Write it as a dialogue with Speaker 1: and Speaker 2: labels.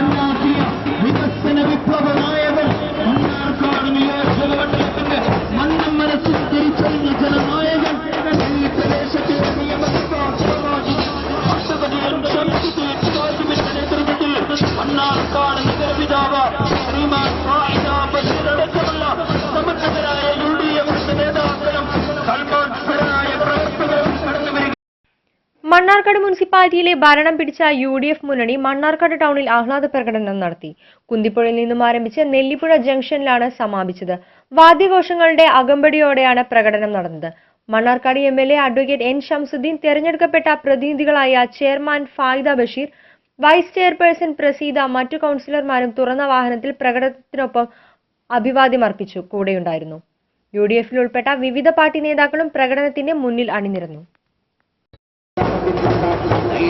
Speaker 1: ഉണ്ടാക്കിയ വികസന വിപ്ലവനായവർ മണ്ണാർക്കാട് നിയോജകമണ്ഡലത്തിന്റെ മണ്ണം മനസ്സിൽ തിരിച്ചറിഞ്ഞ ജനനായകൻ ഈ പ്രദേശത്തെ നേതൃത്വത്തിൽ മണ്ണാർക്കാട് നഗരപിതാവ്
Speaker 2: മണ്ണാർക്കാട് മുനിസിപ്പാലിറ്റിയിലെ ഭരണം പിടിച്ച യു ഡി എഫ് മുന്നണി മണ്ണാർക്കാട് ടൗണിൽ ആഹ്ലാദ പ്രകടനം നടത്തി. കുന്തിപ്പുഴയിൽ നിന്നും ആരംഭിച്ച് നെല്ലിപ്പുഴ ജംഗ്ഷനിലാണ് സമാപിച്ചത്. വാദ്യഘോഷങ്ങളുടെ അകമ്പടിയോടെയാണ് പ്രകടനം നടന്നത്. Mannarkkad M L A advocate N Shamsuddin തെരഞ്ഞെടുക്കപ്പെട്ട പ്രതിനിധികളായ chairman Faida Basheer vice chairperson Praseeda മറ്റു കൗൺസിലർമാരും തുറന്ന വാഹനത്തിൽ പ്രകടനത്തിനൊപ്പം അഭിവാദ്യം അർപ്പിച്ചു. കൂടെയുണ്ടായിരുന്നു. യു ഡി എഫിൽ ഉൾപ്പെട്ട വിവിധ പാർട്ടി നേതാക്കളും പ്രകടനത്തിന്റെ മുന്നിൽ അണിനിരന്നു. ഈ